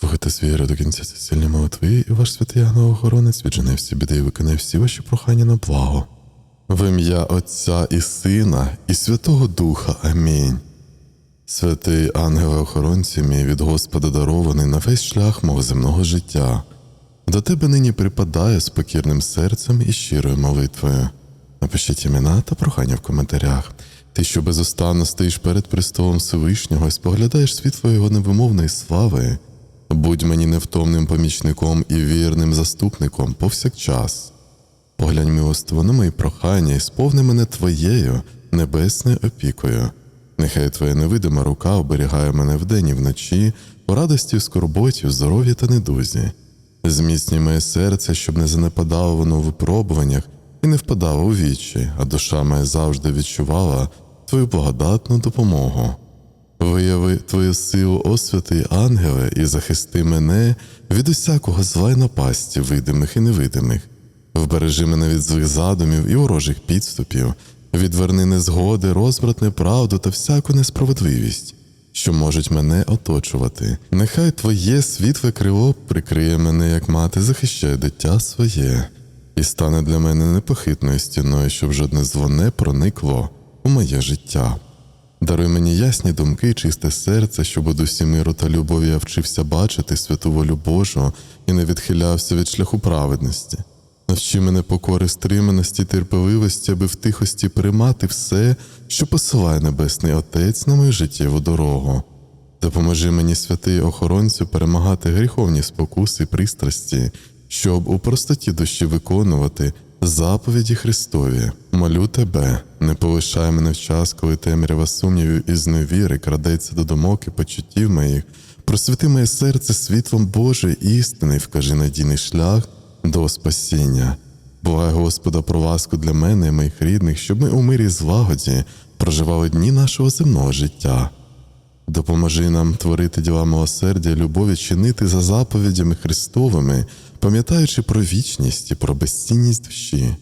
Слухайте віри до кінця ці сильні молитви, і ваш святий ангел-охоронець віджене всі біди і виконає всі ваші прохання на благо. В ім'я Отця і Сина, і Святого Духа. Амінь. Святий ангеле-охоронцю мій від Господа дарований на весь шлях мого земного життя. До тебе нині припадаю з покірним серцем і щирою молитвою. Напишіть імена та прохання в коментарях. Ти, що безостанно стоїш перед престолом Всевишнього і споглядаєш світло його невимовної слави, будь мені невтомним помічником і вірним заступником повсякчас. Поглянь милостиво на мої прохання і сповни мене твоєю небесною опікою. Нехай твоя невидима рука оберігає мене вдень і вночі, у радості, в скорботі, в здоров'ї та недузі. Зміцнюй моє серце, щоб не занепадало воно у випробуваннях і не впадало у вічі, а душа моя завжди відчувала твою благодатну допомогу. Вияви твою силу, о ангеле, і захисти мене від усякого зла й напасті, видимих і невидимих. Вбережи мене від злих задумів і ворожих підступів, відверни незгоди, розбрат, неправду та всяку несправедливість, що можуть мене оточувати. Нехай Твоє світле крило прикриє мене, як мати захищає дитя своє, і стане для мене непохитною стіною, щоб жодне зло не проникло у моє життя. Даруй мені ясні думки і чисте серце, щоб у дусі миру та любові я вчився бачити святу волю Божу і не відхилявся від шляху праведності. Навчи мене покори стриманості, терпеливості, аби в тихості приймати все, що посилає Небесний Отець на мою життєву дорогу. Допоможи мені, святий охоронцю, перемагати гріховні спокуси і пристрасті, щоб у простоті душі виконувати заповіді Христові. Молю тебе, не полишай мене в час, коли темрява сумнівів і зневіри крадеться до думок і почуттів моїх. Просвіти моє серце світлом Божої істини вкажи надійний шлях до спасіння. Благай Господа про ласку для мене і моїх рідних, щоб ми у мирі і злагоді проживали дні нашого земного життя. Допоможи нам творити діла милосердя, любові, чинити за заповідями Христовими, пам'ятаючи про вічність і про безцінність душі.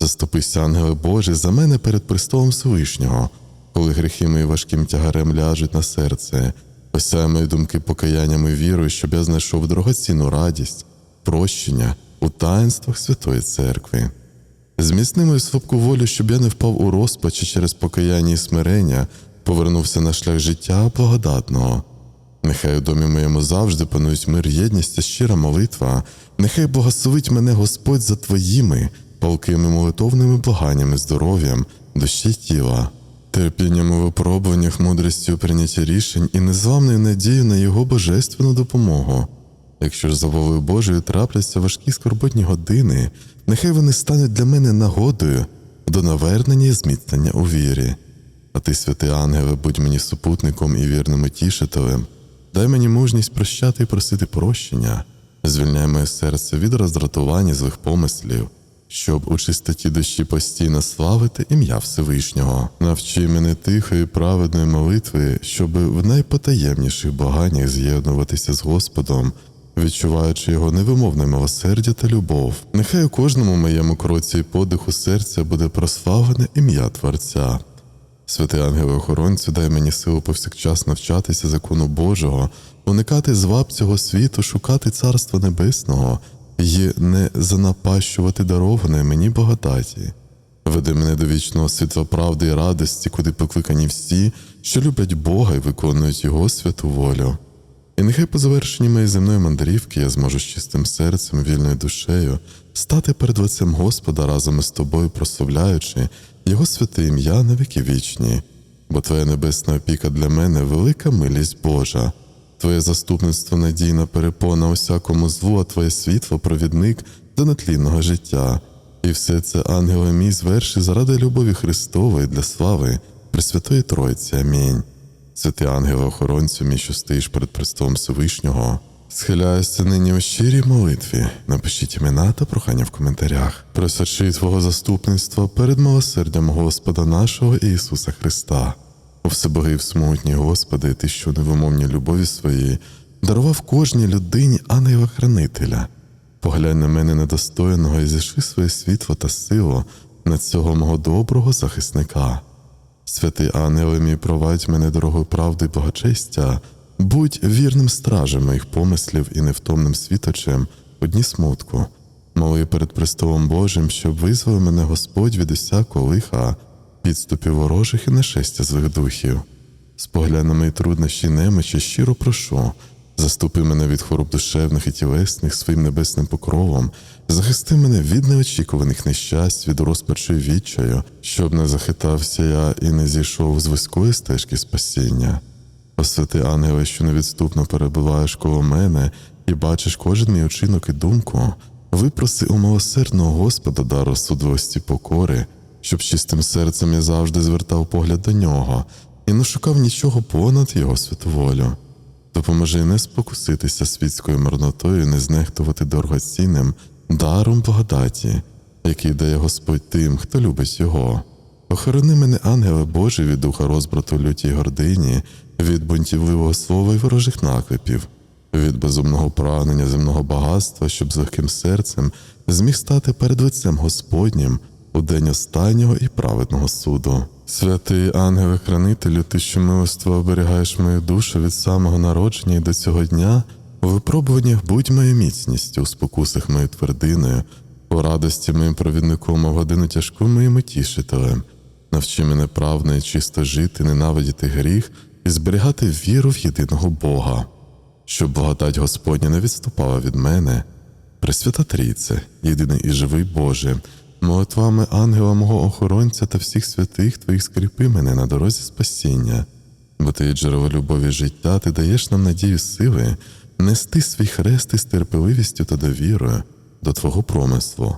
Заступися, ангели Божі, за мене перед престолом Всевишнього, коли гріхи мої важким тягарем ляжуть на серце, осяй мої думки покаянням і вірою, щоб я знайшов дорогоцінну радість, прощення у таїнствах Святої Церкви. Зміцни мою слабку волю, щоб я не впав у розпачі через покаяння і смирення, повернувся на шлях життя благодатного. Нехай у домі моєму завжди панують мир, єдність та щира молитва, нехай благословить мене Господь за твоїми палкими молитовними благаннями, здоров'ям, душі й тіла, терпінням у випробуваннях, мудрістю у прийнятті рішень і незламною надією на Його божественну допомогу. Якщо ж за волею Божою трапляться важкі скорботні години, нехай вони стануть для мене нагодою до навернення і зміцнення у вірі. А ти, святий ангеле, будь мені супутником і вірним утішителем, дай мені мужність прощати і просити прощення, звільняй моє серце від роздратування злих помислів, щоб у чистоті душі постійно славити ім'я Всевишнього. Навчи мене тихої, праведної молитви, щоб в найпотаємніших благаннях з'єднуватися з Господом, відчуваючи його невимовне милосердя та любов. Нехай у кожному моєму кроці і подиху серця буде прославлене ім'я Творця. Святий ангеле охоронцю, дай мені силу повсякчас навчатися закону Божого, уникати зваб цього світу, шукати Царства Небесного і не занапащувати дароване мені благодаті. Веди мене до вічного світла правди і радості, куди покликані всі, що люблять Бога і виконують Його святу волю. І нехай по завершенні моєї земної мандрівки я зможу з чистим серцем, вільною душею стати перед лицем Господа разом із тобою, прославляючи Його святе ім'я на віки вічні, бо Твоя небесна опіка для мене велика милість Божа, Твоє заступництво надійна перепона усякому злу, а Твоє світло провідник до нетлінного життя. І все це, ангеле мій, зверши заради любові Христової для слави Пресвятої Тройці. Амінь. Святий ангеле охоронцю мій, що стоїш перед престолом Всевишнього, схиляюся нині у щирій молитві. Напишіть імена та прохання в коментарях. Просячи Твого заступництва перед милосердям Господа нашого Ісуса Христа. О всебогий всемогутній Господи, Ти, що невимовні любові своєї, дарував кожній людині ангела-хранителя. Поглянь на мене недостойного і зішли своє світло та силу на цього мого доброго захисника. Святий ангеле мій, провадь мене дорогою правди й благочестя Будь вірним стражем моїх помислів і невтомним світочем у дні смутку. Моли перед престолом Божим, щоб визволив мене Господь від усякого лиха, підступів ворожих і нашестя злих духів. Споглянь мої труднощі немочі, щиро прошу, заступи мене від хвороб душевних і тілесних своїм небесним покровом, захисти мене від неочікуваних нещасть, від розпачу і відчаю, щоб не захитався я і не зійшов з вузької стежки спасіння. О святий ангеле, що невідступно перебуваєш коло мене і бачиш кожен мій учинок і думку, випроси у милосердного Господа дар розсудливості покори, щоб чистим серцем я завжди звертав погляд до нього і не шукав нічого понад його святу волю. Допоможи не спокуситися світською марнотою, не знехтувати дорогоцінним даром благодаті, який дає Господь тим, хто любить його. Охорони мене, ангеле Божий, від духа розбрату люті й гордині, від бунтівливого слова й ворожих наклепів, від безумного прагнення земного багатства, щоб з легким серцем зміг стати перед лицем Господнім у день останнього і праведного суду. Святий ангеле хранителю, ти, що милоство оберігаєш мою душу від самого народження і до цього дня, у випробуваннях будь моєю міцністю, у спокусах моєю твердиною, у радості моїм провідником, а в годину тяжку моїм утішителем. Навчи мене правно і чисто жити, ненавидіти гріх і зберігати віру в єдиного Бога, щоб благодать Господня не відступала від мене. Пресвята Трійце, єдиний і живий Боже, молитвами ангела мого охоронця та всіх святих Твоїх скріпи мене на дорозі спасіння, бо ти є джерело любові життя, ти даєш нам надію сили нести свій хрест із терпеливістю та довірою до Твого промислу.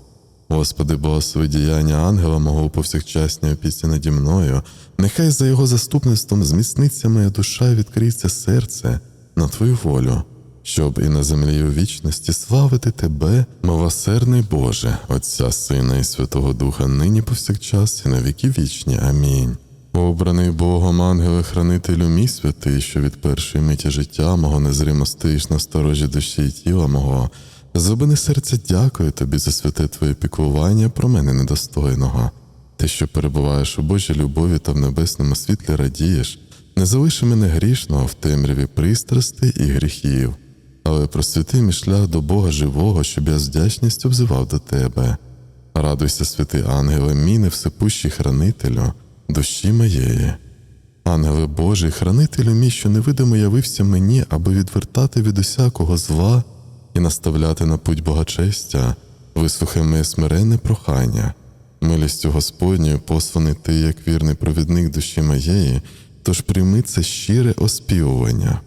Господи, благослови діяння ангела мого у повсякчасній опіці наді мною, нехай за його заступництвом зміцниться моя душа і відкриється серце на Твою волю, щоб і на землі у вічності славити Тебе, милосердний Боже, Отця Сина і Святого Духа, нині повсякчас і на віки вічні. Амінь. Обраний Богом, ангеле, хранителю мій святий, що від першої миті життя мого незримо стоїш на сторожі душі і тіла мого. Зубини серця дякую тобі за святе твоє піклування про мене недостойного. Ти, що перебуваєш у Божій любові та в небесному світлі радієш, не залиши мене грішного в темряві пристрастей і гріхів, але просвіти мій шлях до Бога живого, щоб я з вдячністю взивав до тебе. Радуйся, святий ангеле, мій невсепущий хранителю, душі моєї. Ангеле Божий, хранителю мій, що невидимо явився мені, аби відвертати від усякого зла і наставляти на путь Богачестя, вислухай моє смиренне прохання, милістю Господньою посланий ти, як вірний провідник душі моєї, тож прийми це щире оспівування.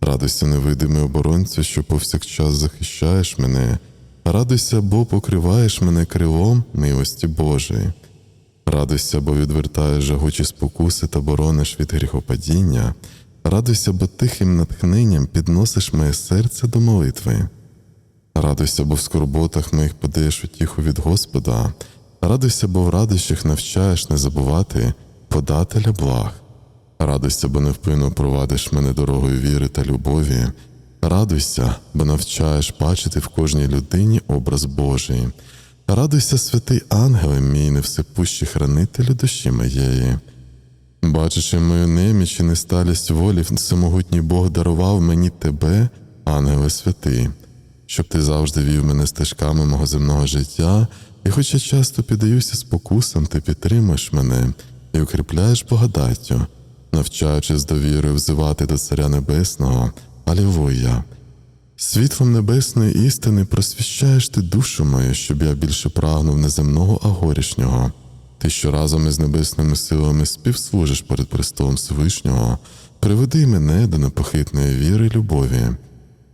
Радуйся, невидимий оборонцю, що повсякчас захищаєш мене, радуйся, бо покриваєш мене крилом милості Божої. Радуйся, бо відвертаєш жагучі спокуси та борониш від гріхопадіння. Радуйся, бо тихим натхненням підносиш моє серце до молитви. Радуйся, бо в скорботах моїх подаєш утіху від Господа. Радуйся, бо в радощах навчаєш не забувати подателя благ. Радуйся, бо невпинно провадиш мене дорогою віри та любові. Радуйся, бо навчаєш бачити в кожній людині образ Божий. Радуйся, святий ангеле мій, невсепущий хранителю душі моєї. Бачачи мою неміч і несталість волі, всемогутній Бог дарував мені тебе, ангеле святий, щоб ти завжди вів мене стежками мого земного життя, і хоч я часто піддаюся спокусам, ти підтримуєш мене і укріпляєш благодаттю, навчаючи з довірою взивати до Царя Небесного, Алілуя. Світлом небесної істини просвіщаєш ти душу мою, щоб я більше прагнув не земного, а горішнього. Ти, що разом із небесними силами співслужиш перед престолом Всевишнього, приведи мене до непохитної віри й любові.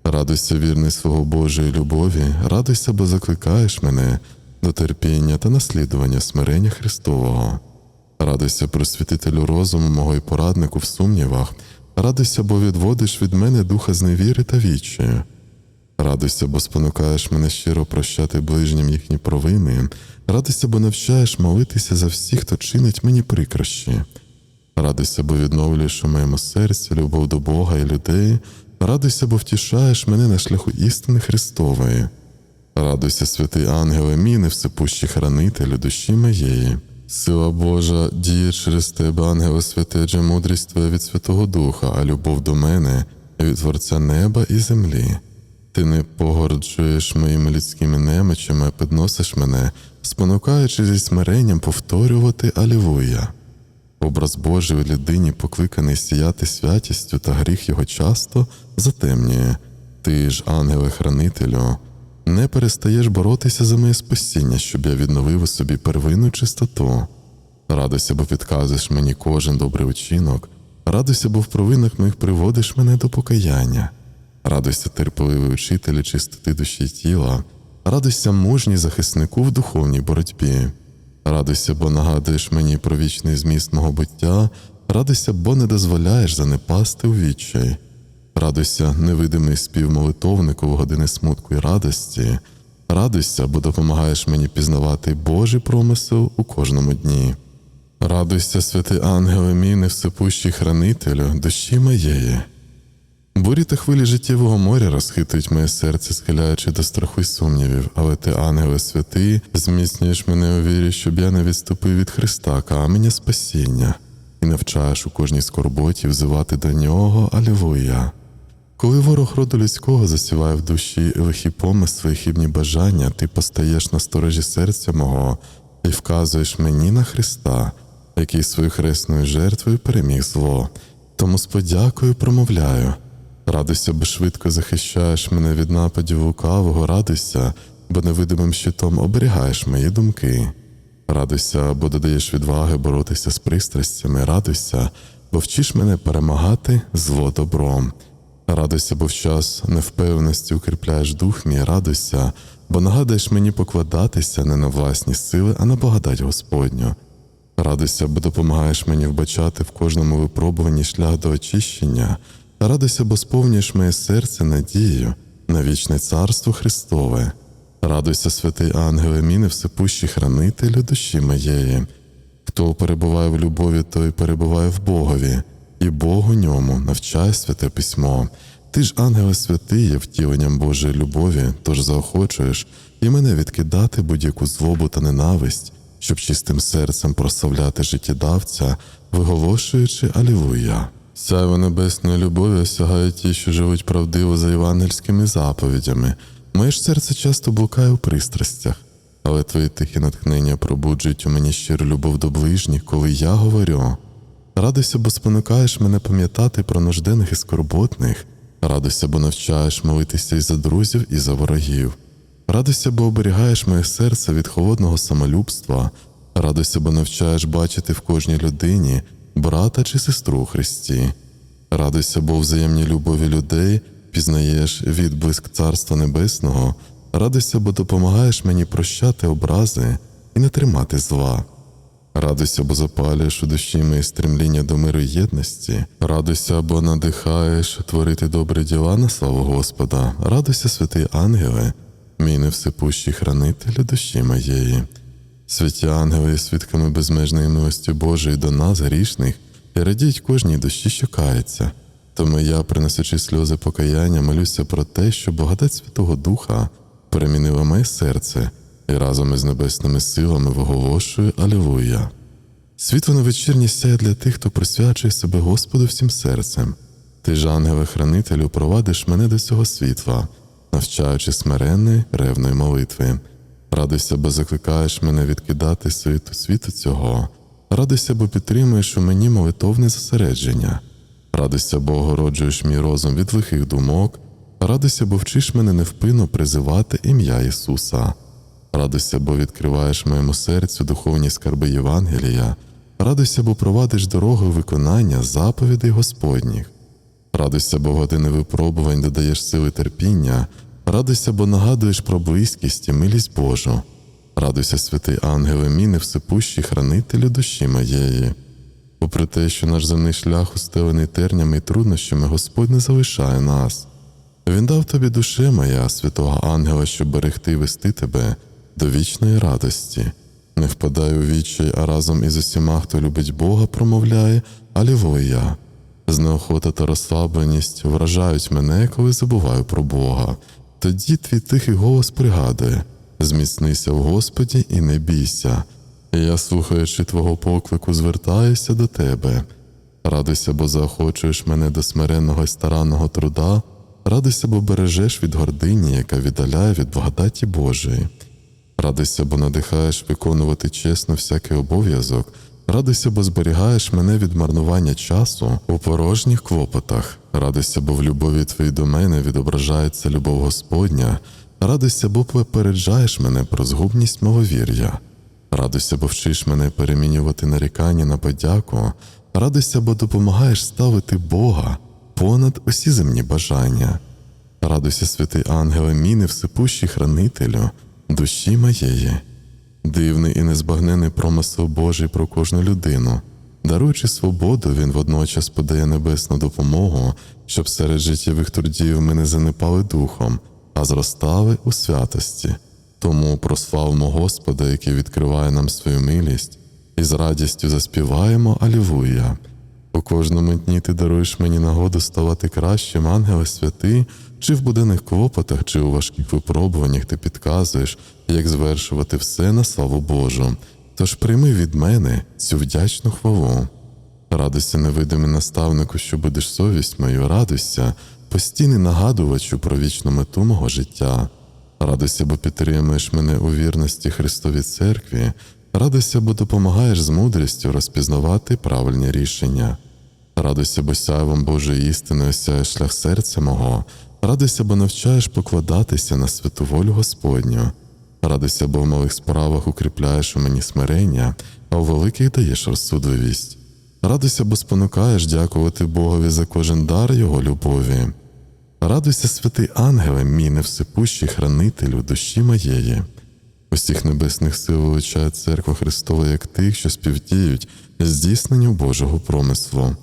Радуйся, вірний свого Божої любові, радуйся, бо закликаєш мене до терпіння та наслідування смирення Христового. Радуйся, просвітителю розуму мого і пораднику в сумнівах, радуйся, бо відводиш від мене духа зневіри та відчаю. Радуйся, бо спонукаєш мене щиро прощати ближнім їхні провини. Радуйся, бо навчаєш молитися за всіх, хто чинить мені прикрощі. Радуйся, бо відновлюєш у моєму серці любов до Бога і людей. Радуйся, бо втішаєш мене на шляху істини Христової. Радуйся, святий ангеле мій, невсепущий хранителю душі моєї. Сила Божа діє через тебе, ангеле святе, адже мудрість твоя від Святого Духа, а любов до мене від Творця неба і землі. Ти не погорджуєш моїми людськими немочами, а підносиш мене, спонукаючи зі смиренням повторювати Алілуя. Образ Божий у людині покликаний сіяти святістю, та гріх його часто затемнює. Ти ж, ангеле-хранителю, не перестаєш боротися за моє спасіння, щоб я відновив у собі первинну чистоту. Радуйся, бо підказуєш мені кожен добрий учинок, радуйся, бо в провинах моїх приводиш мене до покаяння. Радуйся, терпеливий учителю чистоти душі тіла, радуйся мужній захиснику в духовній боротьбі. Радуйся, бо нагадуєш мені про вічний зміст мого буття, радуйся, бо не дозволяєш занепасти у відчай. Радуйся, невидимий спів молитовнику в години смутку і радості. Радуйся, бо допомагаєш мені пізнавати Божий промисел у кожному дні. Радуйся, святий ангеле мій, невсипущий хранителю, душі моєї. Бурі та хвилі життєвого моря розхитують моє серце, схиляючи до страху й сумнівів, але ти, ангеле святий, зміцнюєш мене у вірі, щоб я не відступив від Христа, каменя спасіння, і навчаєш у кожній скорботі взивати до нього Алілуя. Коли ворог роду людського засіває в душі лихі помисли і хибні бажання, ти постаєш на сторожі серця мого і вказуєш мені на Христа, який свою хресною жертвою переміг зло. Тому з подякою промовляю. Радуйся, бо швидко захищаєш мене від нападів лукавого, радуйся, бо невидимим щитом оберігаєш мої думки. Радуйся, бо додаєш відваги боротися з пристрастями, радуйся, бо вчиш мене перемагати зло добром. Радуйся, бо в час невпевненості укріпляєш дух мій, радуйся, бо нагадуєш мені покладатися не на власні сили, а на благодать Господню. Радуйся, бо допомагаєш мені вбачати в кожному випробуванні шлях до очищення. Радуйся, бо сповнюєш моє серце надією на вічне царство Христове. Радуйся, святий ангеле мій, невсипущий хранителю душі моєї. Хто перебуває в любові, той перебуває в Богові, і Бог у ньому навчає святе письмо. Ти ж, ангеле святий, є втіленням Божої любові, тож заохочуєш і мене відкидати будь-яку злобу та ненависть, щоб чистим серцем прославляти життєдавця, виголошуючи Алілуя. Сяйво небесної любові осягає ті, що живуть правдиво за євангельськими заповідями. Моє ж серце часто блукає у пристрастях, але твої тихі натхнення пробуджують у мені щиру любов до ближніх, коли я говорю. Радуйся, бо спонукаєш мене пам'ятати про нужденних і скорботних. Радуйся, бо навчаєш молитися і за друзів, і за ворогів. Радуйся, бо оберігаєш моє серце від холодного самолюбства. Радуйся, бо навчаєш бачити в кожній людині брата чи сестру Христі. Радуйся, бо взаємній любові людей пізнаєш відблиск Царства Небесного. Радуйся, бо допомагаєш мені прощати образи і не тримати зла. Радуйся, бо запалюєш у душі мої стремління до миру єдності. Радуйся, бо надихаєш творити добрі діла на славу Господа. Радуйся, святий ангеле, мій невсипущий хранителю душі моєї. Святі ангели свідками безмежної милості Божої до нас, грішних, і радіють кожній душі, що кається. Тому я, приносячи сльози покаяння, молюся про те, що благодать Святого Духа перемінила моє серце і разом із небесними силами виголошую Алілуя. Світло на вечірнє сяє для тих, хто присвячує себе Господу всім серцем. Ти ж, ангеле-хранителю, провадиш мене до цього світла, навчаючи смиренної, ревної молитви. Радуйся, бо закликаєш мене відкидати суету світу цього. Радуйся, бо підтримуєш у мені молитовне зосередження. Радуйся, бо огороджуєш мій розум від лихих думок. Радуйся, бо вчиш мене невпинно призивати ім'я Ісуса. Радуйся, бо відкриваєш моєму серцю духовні скарби Євангелія. Радуйся, бо провадиш дорогою виконання заповідей Господніх. Радуйся, бо години випробувань додаєш сили терпіння. Радуйся, бо нагадуєш про близькість і милість Божу. Радуйся, святий ангеле мій, невсипущий хранителю душі моєї. Попри те, що наш земний шлях устелений тернями і труднощами, Господь не залишає нас. Він дав тобі душе моя, святого ангела, щоб берегти і вести тебе до вічної радості. Не впадай у відчай, а разом із усіма, хто любить Бога, промовляє Алілуя. Знеохота та розслабленість вражають мене, коли забуваю про Бога. Тоді твій тихий голос пригадує зміцнися в Господі і не бійся. Я, слухаючи твого поклику, звертаюся до тебе. Радуйся, бо заохочуєш мене до смиренного й старанного труда, радуйся, бо бережеш від гордині, яка віддаляє від благодаті Божої. Радуйся, бо надихаєш виконувати чесно всякий обов'язок. Радуйся, бо зберігаєш мене від марнування часу у порожніх клопотах. Радуйся, бо в любові твоїй до мене відображається любов Господня. Радуйся, бо попереджаєш мене про згубність мововір'я. Радуйся, бо вчиш мене перемінювати нарікання на подяку. Радуйся, бо допомагаєш ставити Бога понад усі земні бажання. Радуйся, святий ангеле мій невсипущий хранителю душі моєї. Дивний і незбагнений промисел Божий про кожну людину. Даруючи свободу, він водночас подає небесну допомогу, щоб серед життєвих трудів ми не занепали духом, а зростали у святості. Тому прославимо Господа, який відкриває нам свою милість, і з радістю заспіваємо Алілуя. У кожному дні ти даруєш мені нагоду ставати кращим, ангеле святий, чи в буденних клопотах, чи у важких випробуваннях ти підказуєш, як звершувати все на славу Божу. Тож прийми від мене цю вдячну хвалу. Радуйся, невидимий наставнику, що будеш совість мою, радуйся, постійний нагадувачу про вічну мету мого життя. Радуйся, бо підтримуєш мене у вірності Христовій церкві, радуйся, бо допомагаєш з мудрістю розпізнавати правильні рішення. Радуйся, бо сяйвом Божої істини осяє шлях серця мого, радуйся, бо навчаєш покладатися на святу волю Господню. Радуйся, бо в малих справах укріпляєш у мені смирення, а у великих даєш розсудливість. Радуйся, бо спонукаєш дякувати Богові за кожен дар Його любові. Радуйся, святий ангеле, мій невсипущий хранителю душі моєї. Усіх небесних сил вилучає церква Христова як тих, що співдіють здійсненню Божого промислу.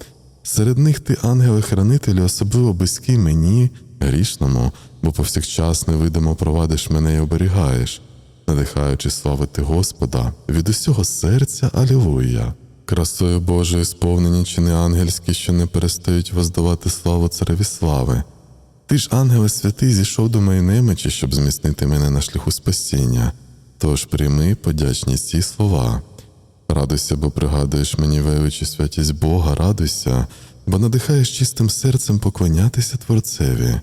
Серед них ти, ангеле-хранителю, особливо близький мені, грішному, бо повсякчас невидимо провадиш мене і оберігаєш, надихаючи славити Господа від усього серця Алілуя. Красою Божою сповнені чини ангельські, що не перестають воздавати славу цареві слави. Ти ж, ангеле святий, зійшов до моєї немочі, щоб зміцнити мене на шляху спасіння. Тож прийми подячні ці слова. Радуйся, бо пригадуєш мені величі святість Бога, радуйся, бо надихаєш чистим серцем поклонятися Творцеві.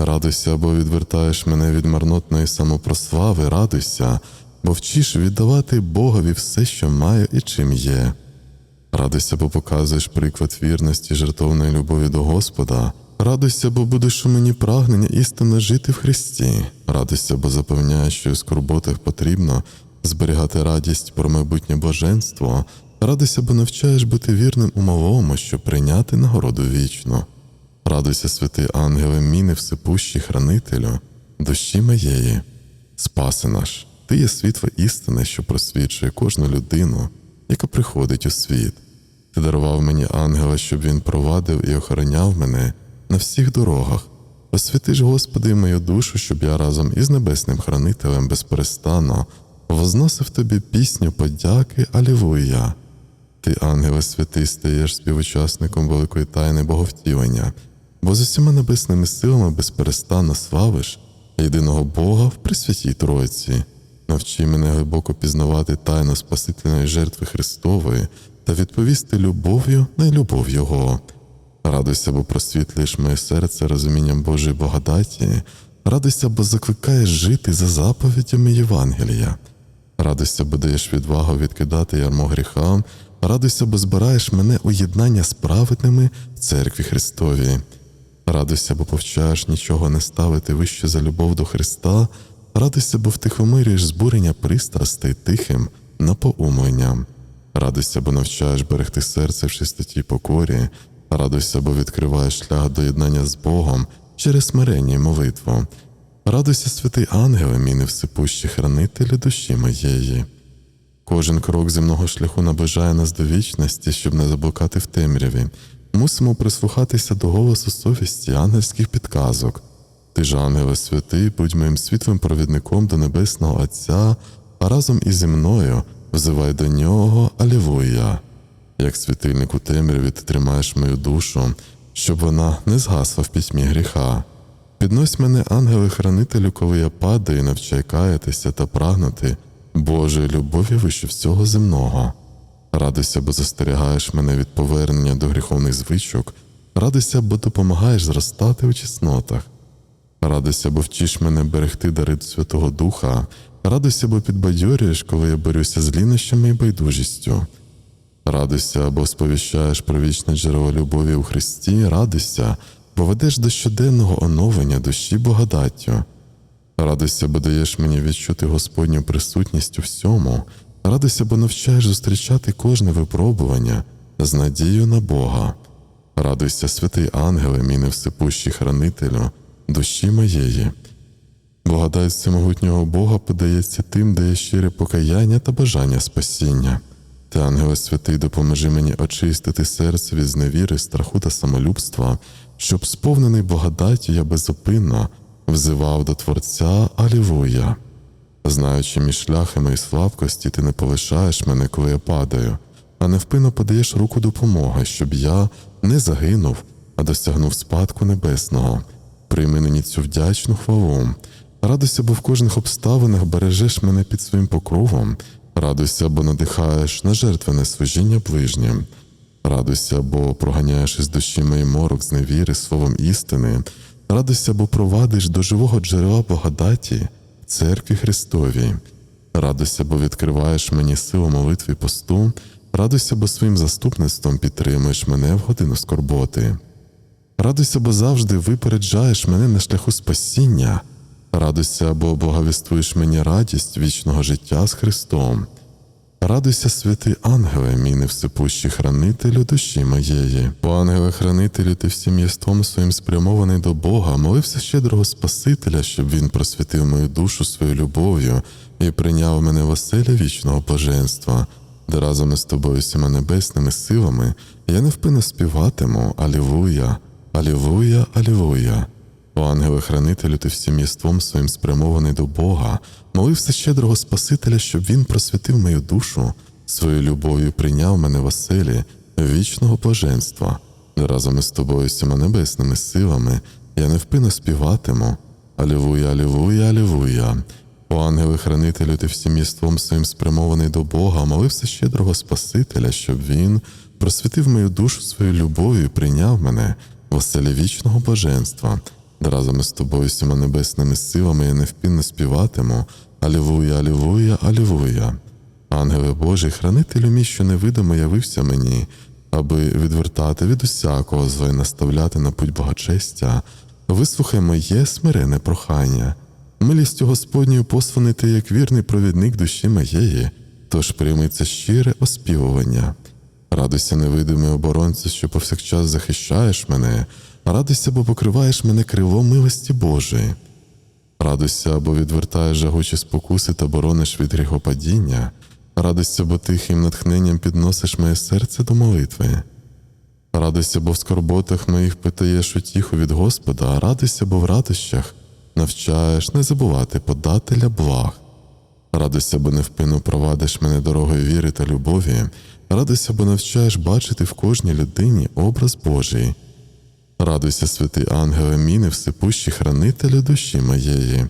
Радуйся, бо відвертаєш мене від марнотної самопрослави, радуйся, бо вчиш віддавати Богові все, що маю і чим є. Радуйся, бо показуєш приклад вірності, жертовної любові до Господа. Радуйся, бо будеш у мені прагнення істинно жити в Христі. Радуйся, бо запевняєш, що у скорботах потрібно зберігати радість про майбутнє блаженство. Радуйся, бо навчаєш бути вірним у малому, щоб прийняти нагороду вічну. Радуйся, святий ангеле, мій невсипущий хранителю, душі моєї. Спаси наш, ти є світло істини, що просвічує кожну людину, яка приходить у світ. Ти дарував мені ангела, щоб він провадив і охороняв мене на всіх дорогах. Освяти ж, Господи, мою душу, щоб я разом із небесним хранителем безперестанно возносив тобі пісню подяки Алілуя. Ти, ангеле святий, стаєш співучасником великої тайни Боговтілення, бо з усіма небесними силами безперестанно славиш єдиного Бога в Пресвятій Тройці. Навчи мене глибоко пізнавати тайну Спасительної жертви Христової та відповісти любов'ю на любов Його. Радуйся, бо просвітлюєш моє серце розумінням Божої благодаті, радуйся, бо закликаєш жити за заповідями Євангелія. Радуйся, бо даєш відвагу відкидати ярмо гріхам, радуйся, бо збираєш мене у єднання з праведними в церкві Христовій. Радуйся, бо повчаєш нічого не ставити вище за любов до Христа, радуйся, бо втихомирюєш збурення пристрастей тихим напоумленням. Радуйся, бо навчаєш берегти серце в чистоті покорі, радуйся, бо відкриваєш шлях до єднання з Богом через смирення й молитву. Радуйся, святий ангеле, мій невсипущий хранителю душі моєї. Кожен крок земного шляху наближає нас до вічності, щоб не заблукати в темряві. Мусимо прислухатися до голосу совісті ангельських підказок. Ти ж, ангеле святий, будь моїм світлим провідником до Небесного Отця, а разом із зі мною взивай до нього Алілуя. Як світильник у темряві ти тримаєш мою душу, щоб вона не згасла в пітьмі гріха. Піднось мене, ангели-хранителю, коли я падаю, навчай каятися та прагнути Божої любові вище всього земного. Радуйся, бо застерігаєш мене від повернення до гріховних звичок. Радуйся, бо допомагаєш зростати у чеснотах. Радуйся, бо вчиш мене берегти дари Святого Духа. Радуйся, бо підбадьорюєш, коли я борюся з лінощами і байдужістю. Радуйся, бо сповіщаєш про вічне джерело любові у Христі, радуйся, бо ведеш до щоденного оновлення душі благодаттю. Радуйся, бо даєш мені відчути Господню присутність у всьому. Радуйся, бо навчаєш зустрічати кожне випробування з надією на Бога. Радуйся, святий ангеле, мій невсипущий хранителю, душі моєї. Благодать всемогутнього Бога подається тим, де є щире покаяння та бажання спасіння. Ти, ангеле святий, допоможи мені очистити серце від зневіри, страху та самолюбства, щоб сповнений благодаттю я безупинно взивав до Творця Алілуя. Знаючи мій шляхи мої слабкості, ти не полишаєш мене, коли я падаю, а невпинно подаєш руку допомоги, щоб я не загинув, а досягнув спадку небесного. Прийми нині цю вдячну хвалу. Радуйся, бо в кожних обставинах бережеш мене під своїм покровом. Радуйся, бо надихаєш на жертвене служіння ближнім. Радуйся, бо проганяєш із душі мої морок з невіри словом істини. Радуйся, бо провадиш до живого джерела благодаті, церкві Христовій. Радуйся, бо відкриваєш мені силу молитви посту. Радуйся, бо своїм заступництвом підтримуєш мене в годину скорботи. Радуйся, бо завжди випереджаєш мене на шляху спасіння. Радуйся, бо благовіствуєш мені радість вічного життя з Христом. Радуйся, святий ангеле, мій невсипущий хранителю душі моєї. Бо ангеле хранителю, ти всім єством своїм спрямований до Бога, молився щедрого Спасителя, щоб він просвітив мою душу своєю любов'ю і прийняв мене в оселі вічного блаженства, де разом із тобою всіма небесними силами я невпинно співатиму Алілуя, Алілуя, Алілуя. О ангеле хранителю, ти всім єством своїм спрямований до Бога, молився щедрого Спасителя, щоб він просвітив мою душу, своєю любов'ю прийняв мене в оселі вічного блаженства, разом із тобою всіма небесними силами я невпинно співатиму. Алілуя, алілуя, алілуя. О ангеле хранителю, ти всім єством своїм спрямований до Бога, молився щедрого Спасителя, щоб він просвітив мою душу своєю любов'ю і прийняв мене. В оселі вічного блаженства разом із тобою всіма небесними силами я невпінно співатиму Алілуя, Алілуя, Алілуя. Ангеле Божий, хранителю мій, що невидимо явився мені, аби відвертати від усякого зла і наставляти на путь благочестя, вислухай моє смирене прохання. Милістю Господньою посланий ти як вірний провідник душі моєї, тож прийми це щире оспівування. Радуйся, невидимий оборонцю, що повсякчас захищаєш мене, радуйся, бо покриваєш мене крилом милості Божої. Радуйся, бо відвертаєш жагучі спокуси та борониш від гріхопадіння. Радуйся, бо тихим натхненням підносиш моє серце до молитви. Радуйся, бо в скорботах моїх питаєш утіху від Господа, радуйся, бо в радощах навчаєш не забувати подателя благ. Радуйся, бо невпинно провадиш мене дорогою віри та любові. Радуйся, бо навчаєш бачити в кожній людині образ Божий. Радуйся, святий ангеле, мій невсипущий хранителю душі моєї.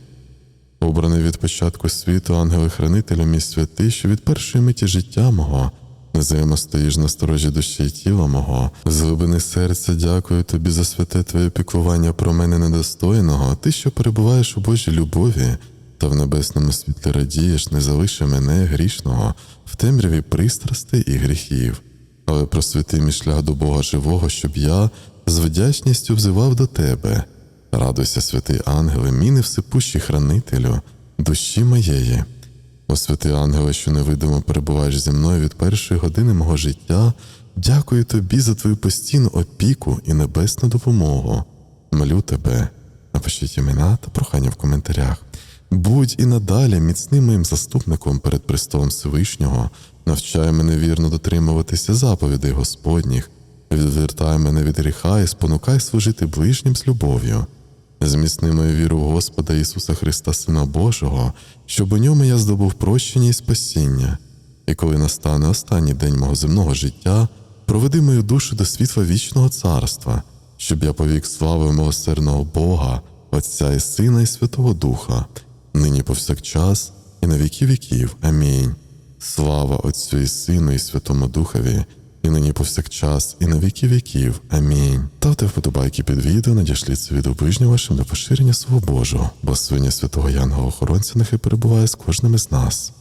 Обраний від початку світу, ангели-хранителю мій святий, що від першої миті життя мого незаємо стоїш на сторожі душі і тіла мого, з глибини серця дякую тобі за святе твоє піклування про мене недостойного, ти, що перебуваєш у Божій любові, та в небесному світлі радієш, не залиши мене грішного в темряві пристрастей і гріхів, але просвіти мій шлях до Бога живого, щоб я з вдячністю взивав до тебе. Радуйся, святий ангеле, мій невсипущий хранителю, душі моєї. О святий ангеле, що невидимо перебуваєш зі мною від першої години мого життя, дякую тобі за твою постійну опіку і небесну допомогу. Молю тебе, напишіть імена та прохання в коментарях. Будь і надалі міцним моїм заступником перед престолом Всевишнього, навчай мене вірно дотримуватися заповідей Господніх, відвертай мене від гріха і спонукай служити ближнім з любов'ю. Зміцни мою віру в Господа Ісуса Христа, Сина Божого, щоб у ньому я здобув прощення і спасіння. І коли настане останній день мого земного життя, проведи мою душу до світла вічного царства, щоб я повік славою милосердного Бога, Отця і Сина, і Святого Духа, нині повсякчас, і на віки віків. Амінь. Слава Отцю і Сину, і Святому Духові, і нині повсякчас, і на віки віків. Амінь. Ставте вподобайки під відео, надішліть це відео ближнім вашим для поширення свого Божого, бо свиня святого Янга охоронця нехай перебуває з кожним із нас.